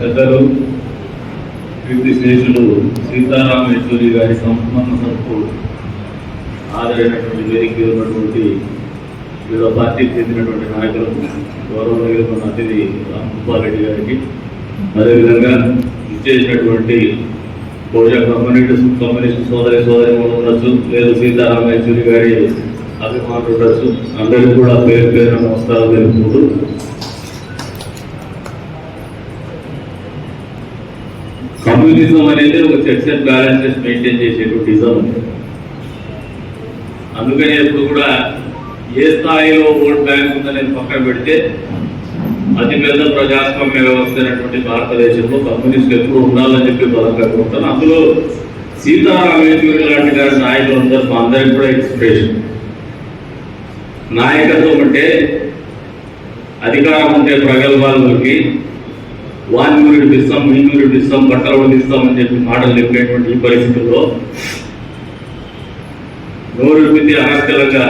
పెద్దలు కీర్తి శేషులు సీతారామ యేచూరి గారి సంపన్న సరుకు ఆదరైనటువంటి వేదిక ఉన్నటువంటి వివిధ పార్టీకి చెందినటువంటి నాయకులు గౌరవ అతిథి రామ్గోపాల్ రెడ్డి గారికి అదేవిధంగా ఇచ్చేసినటువంటి బహుజన కమ్యూనిటీ కమ్యూనిస్ట్ సోదరి సోదరి ఉండొచ్చు. లేదు సీతారామ యేచూరి గారి అభిమానులు ఉండొచ్చు. అందరికీ కూడా పేరు పేరు నమస్కారాలు తెలుపుకుంటూ కమ్యూనిజం అనేది ఒక చెక్స్ అండ్ బ్యాలెన్సెస్ మెయింటైన్ చేసేటువంటి ఇజం అందుకని ఎప్పుడు కూడా ఏ స్థాయిలో ఓట్ బ్యాంక్ ఉందనేది పక్కన పెడితే అతి పెద్ద ప్రజాస్వామ్య వ్యవస్థ అయినటువంటి భారతదేశంలో కమ్యూనిస్ట్ ఎప్పుడు ఉండాలని చెప్పి బలంగా కోరుతాను. అందులో సీతారాం యేచూరి లాంటి గారి నాయకులు అందరూ మా అందరికి కూడా ఇన్స్పిరేషన్ నాయకత్వం అంటే అధికారం ఉంటే ప్రగల్భాలకి యూనిట్ ఇస్తాం మీ యూనిట్ ఇస్తాం బట్టలు కూడా ఇస్తాం అని చెప్పి మాటలు చెప్పేటువంటి ఈ పరిస్థితుల్లో నోరు విప్పితే అనర్గలంగా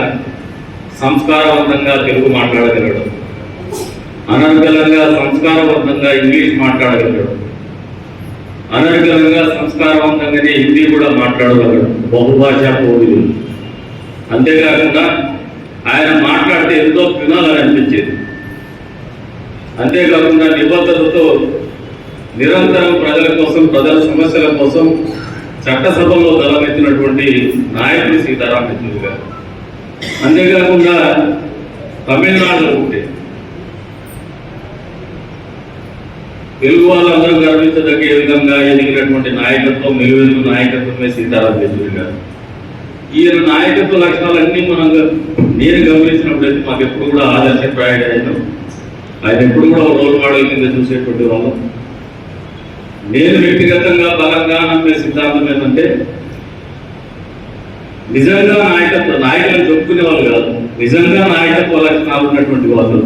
సంస్కారవంతంగా తెలుగు మాట్లాడగలడు. అనర్గలంగా సంస్కారవంతంగా ఇంగ్లీష్ మాట్లాడగలడు. అనర్గలంగా సంస్కారవంతంగానే హిందీ కూడా మాట్లాడగలడు. బహుభాషా కోవిలు అంతేకాకుండా ఆయన మాట్లాడితే ఎంతో వినాలని అనిపించేది. అంతేకాకుండా నిబద్ధతతో నిరంతరం ప్రజల కోసం ప్రజల సమస్యల కోసం చట్టసభలో తలమెత్తినటువంటి నాయకుడు సీతారాం యెచూరి గారు. అంతేకాకుండా తమిళనాడులో ఉంటే తెలుగు వాళ్ళందరూ గర్వించదగ్గ విధంగా ఎదిగినటువంటి నాయకత్వం నిలువెత్తు నాయకత్వమే సీతారాం యెచూరి గారు. ఈయన నాయకత్వ లక్షణాలన్నీ మనం నేను గమనించినప్పుడైతే మాకు ఎప్పుడు కూడా ఆదర్శప్రాయుడు ఆయన ఆయన ఎప్పుడు కూడా ఒక రోల్ మోడల్ కింద చూసేటువంటి వాళ్ళం నేను వ్యక్తిగతంగా బలంగా నమ్మే సిద్ధాంతం ఏంటంటే నిజంగా నాయకత్వ నాయకులను చెప్పుకునే వాళ్ళు కాదు నిజంగా నాయకత్వ లక్షణాలు ఉన్నటువంటి వాళ్ళు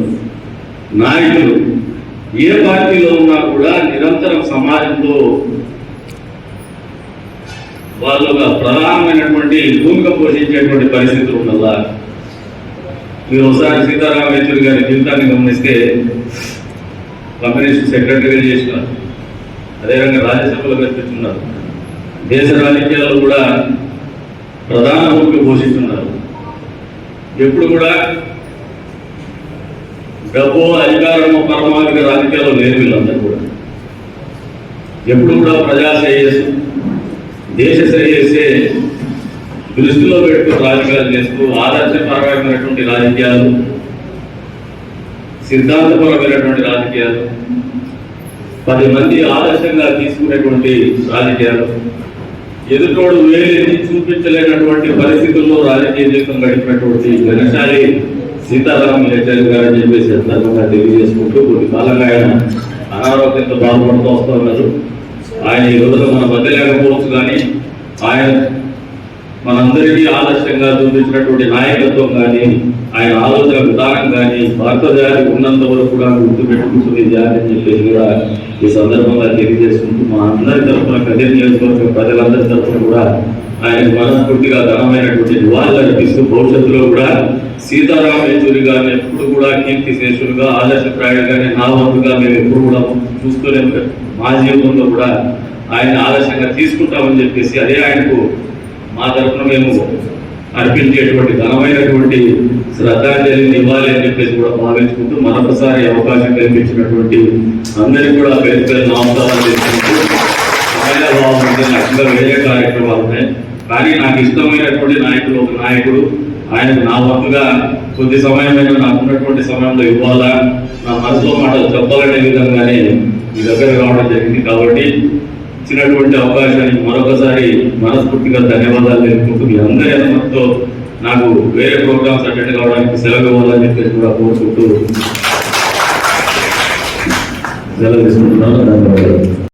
నాయకులు ఏ పార్టీలో ఉన్నా కూడా నిరంతరం సమాజంలో వాళ్ళు ప్రధానమైనటువంటి భూమిక పోషించేటువంటి పరిస్థితులు ఉన్నదా మీరు ఒకసారి సీతారామ యేచూరి గారి జీవితాన్ని గమనిస్తే కమ్యూనిస్ట్ సెక్రటరీగా చేసినారు. అదేవిధంగా రాజ్యసభలో కనిపిస్తున్నారు దేశ రాజకీయాల్లో కూడా ప్రధాన భూమిక పోషిస్తున్నారు. ఎప్పుడు కూడా డబ్బు అధికారము పరమాధిక రాజకీయాల్లో లేరు వీళ్ళందరూ కూడా. ఎప్పుడు కూడా ప్రజా శ్రేయస్సు దేశ శ్రేయస్సే దృష్టిలో పెట్టుకుని రాజకీయాలు చేస్తూ ఆదర్శపరమైనటువంటి రాజకీయాలు సిద్ధాంతపరమైనటువంటి రాజకీయాలు పది మంది ఆదర్శంగా తీసుకునేటువంటి రాజకీయాలు ఎదుటోడు వేలెత్తి చూపించలేనటువంటి పరిస్థితుల్లో రాజకీయ జీవితం గడిపినటువంటి ఘనశాలి సీతారాం యేచూరి గారు అని చెప్పేసి సందర్భంగా తెలియజేసుకుంటూ కొన్ని కాలంగా ఆయన అనారోగ్యంతో బాధపడుతూ వస్తూ ఉన్నారు. ఆయన ఈ రోజున మన మధ్య లేకపోవచ్చు కానీ ఆయన మనందరికీ ఆదర్శంగా చూపించినటువంటి నాయకత్వం కానీ ఆయన ఆలోచన విధానం కానీ భారత జాతి ఉన్నంత వరకు కూడా గుర్తు పెట్టుకుంటుంది జాతి అని చెప్పేసి కూడా ఈ సందర్భంగా తెలియజేసుకుంటూ మా అందరి తరఫున కదిరి నియోజకవర్గ ప్రజలందరి తరఫున కూడా ఆయన మనస్ఫూర్తిగా ఘనమైనటువంటి నివాళులు అర్పిస్తూ భవిష్యత్తులో కూడా సీతారామ యేచూరి గారిని ఎప్పుడు కూడా కీర్తి శేషులుగా ఆదర్శప్రాయుడుగానే నా వంతుగా మేము ఎప్పుడు కూడా చూస్తూనే మా జీవితంలో కూడా ఆయన ఆదర్శంగా తీసుకుంటామని చెప్పేసి అదే ఆయనకు మా తరఫున మేము అర్పించేటువంటి ఘనమైనటువంటి శ్రద్ధాంజలిని ఇవ్వాలి అని చెప్పేసి కూడా భావించుకుంటూ మరొకసారి అవకాశం కల్పించినటువంటి అందరికీ కూడా పేరు పేరు నమస్కారాలు చేసుకుంటూ చాలా బాగుంటుంది లక్ష్యంగా వేరే కార్యక్రమాలు ఉన్నాయి. కానీ నాకు ఇష్టమైనటువంటి నాయకుడు ఒక నాయకుడు. ఆయనకు నా వంతుగా కొద్ది సమయమైనా నాకు ఉన్నటువంటి సమయంలో ఇవ్వాలా? నా మనసులో మాటలు చెప్పాలనే విధంగానే మీ దగ్గర రావడం జరిగింది. కాబట్టి ఇచ్చినటువంటి అవకాశానికి మరొకసారి మనస్ఫూర్తిగా ధన్యవాదాలు తెలుపుకుంటూ మీ అందరి అనుమతితో నాకు వేరే ప్రోగ్రామ్స్ అటెండ్ కావడానికి సెలవు ఇవ్వాలని చెప్పేసి కూడా కోరుకుంటూ సెలవు తీసుకుంటున్నాను. ధన్యవాదాలు.